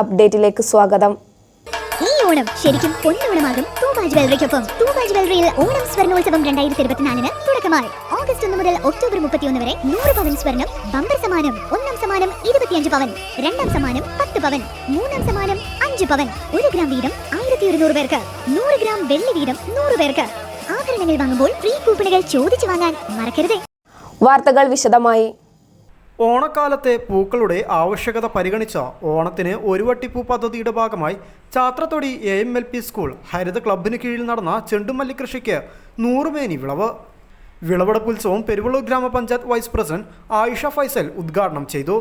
അപ്ഡേറ്റിലേക്ക് സ്വാഗതം. ഈ ഓണം ശരിക്കും പൊന്നോണമാകും തൂബ ജ്വല്ലറിക്കൊപ്പം ബാജ് ജ്വല്ലറിയിൽ ഓണം സ്വർണോത്സവം രണ്ടായിരത്തി ഇരുപത്തിനാലിന് തുടക്കമായി. ഓഗസ്റ്റ് ഒന്ന് മുതൽ ഒക്ടോബർ മുപ്പത്തിയൊന്ന് വരെ നൂറ് പവൻ സ്വർണം ബമ്പർ സമാനം ഒന്നാം സമാനം ഇരുപത്തിയഞ്ച് പവൻ രണ്ടാം സമാനം പത്ത് പവൻ മൂന്നാം സമാനം അഞ്ച് പവൻ ഒരു ഗ്രാം വീതം ആയിരത്തി ഒരുന്നൂറ് പേർക്ക് നൂറ് ഗ്രാം വെള്ളി വീതം നൂറ് പേർക്ക്. ആഭരണങ്ങൾ വാങ്ങുമ്പോൾ ഫ്രീ കൂപ്പണുകൾ ചോദിച്ചു വാങ്ങാൻ മറക്കരുതേ. വാർത്തകൾ വിശദമായി. ഓണക്കാലത്തെ പൂക്കളുടെ ആവശ്യകത പരിഗണിച്ച ഓണത്തിന് ഒരു വട്ടിപ്പൂ പദ്ധതിയുടെ ഭാഗമായി Chathrathodi A M L P school ഹരിത ക്ലബിന് കീഴിൽ നടന്ന ചെണ്ടുമല്ലി കൃഷിക്ക് നൂറുമേനി വിളവ്. വിളവെടുപ്പ് ഉത്സവം പെരുവള്ളൂർ ഗ്രാമപഞ്ചായത്ത് വൈസ് പ്രസിഡന്റ് ആയിഷ ഫൈസൽ ഉദ്ഘാടനം ചെയ്തു.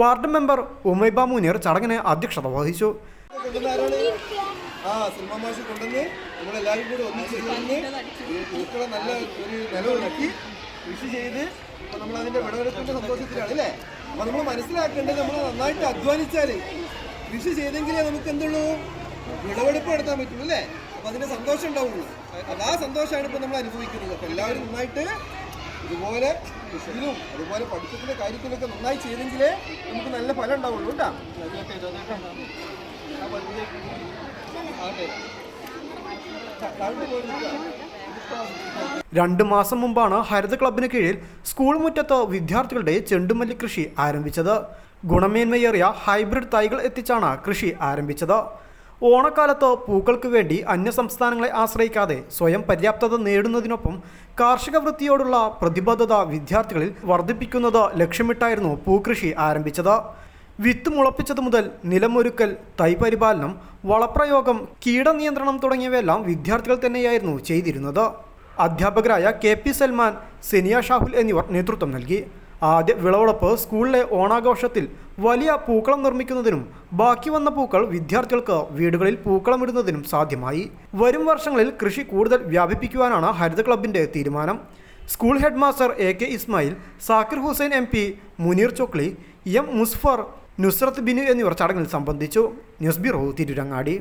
വാർഡ് മെമ്പർ ഉമൈബ മുനീർ ചടങ്ങിന് അധ്യക്ഷത വഹിച്ചു. ആ നമ്മളെല്ലാവരും കൂടി ഒന്നിച്ച് നല്ല ഒരു കൃഷി ചെയ്ത് നമ്മൾ അതിന്റെ വിളവെടുപ്പിന്റെ സന്തോഷത്തിലാണ് അല്ലേ? അപ്പൊ നമ്മൾ മനസ്സിലാക്കേണ്ടത് നമ്മൾ നന്നായിട്ട് അധ്വാനിച്ചാൽ കൃഷി ചെയ്തെങ്കിലേ നമുക്ക് എന്തുള്ളൂ? വിളവെടുപ്പ് നടത്താൻ പറ്റുള്ളൂ അല്ലേ? അപ്പൊ അതിന്റെ സന്തോഷം ഉണ്ടാവുള്ളൂ. അപ്പൊ ആ സന്തോഷമാണ് ഇപ്പൊ നമ്മൾ അനുഭവിക്കുന്നത്. അപ്പൊ എല്ലാവരും നന്നായിട്ട് ഇതുപോലെ കൃഷിയിലും അതുപോലെ പഠിത്തത്തിന്റെ കാര്യത്തിലൊക്കെ നന്നായി ചെയ്തെങ്കിലേ നമുക്ക് നല്ല ഫലം ഉണ്ടാവുള്ളൂ കേട്ടോ? രണ്ട് മാസം മുമ്പാണ് ഹരിത ക്ലബിന് കീഴിൽ സ്കൂൾ മുറ്റത്ത് വിദ്യാർത്ഥികളുടെ ചെണ്ടുമല്ലി കൃഷി ആരംഭിച്ചത്. ഗുണമേന്മയേറിയ ഹൈബ്രിഡ് തൈകൾ എത്തിച്ചാണ് കൃഷി ആരംഭിച്ചത്. ഓണക്കാലത്ത് പൂക്കൾക്ക് വേണ്ടി അന്യസംസ്ഥാനങ്ങളെ ആശ്രയിക്കാതെ സ്വയം പര്യാപ്തത നേടുന്നതിനൊപ്പം കാർഷിക വൃത്തിയോടുള്ള പ്രതിബദ്ധത വിദ്യാർത്ഥികളിൽ വർദ്ധിപ്പിക്കുന്നത് ലക്ഷ്യമിട്ടായിരുന്നു പൂക്കൃഷി ആരംഭിച്ചത്. വിത്ത് മുളപ്പിച്ചത് മുതൽ നിലമൊരുക്കൽ തൈ പരിപാലനം വളപ്രയോഗം കീടനിയന്ത്രണം തുടങ്ങിയവയെല്ലാം വിദ്യാർത്ഥികൾ തന്നെയായിരുന്നു ചെയ്തിരുന്നത്. അധ്യാപകരായ കെ പി സൽമാൻ സെനിയ ഷാഹുൽ എന്നിവർ നേതൃത്വം നൽകി. ആദ്യ വിളവെടുപ്പ് സ്കൂളിലെ ഓണാഘോഷത്തിൽ വലിയ പൂക്കളം നിർമ്മിക്കുന്നതിനും ബാക്കി വന്ന പൂക്കൾ വിദ്യാർത്ഥികൾക്ക് വീടുകളിൽ പൂക്കളമിടുന്നതിനും സാധ്യമായി. വരും വർഷങ്ങളിൽ കൃഷി കൂടുതൽ വ്യാപിപ്പിക്കുവാനാണ് ഹരിത ക്ലബിന്റെ തീരുമാനം. School head master A K Ismail Zakir Hussain M P Muneer Chokli M Musfar Nusrath Binu എന്നിവർ ചടങ്ങിൽ സംബന്ധിച്ചു. News bureau Tirurangadi.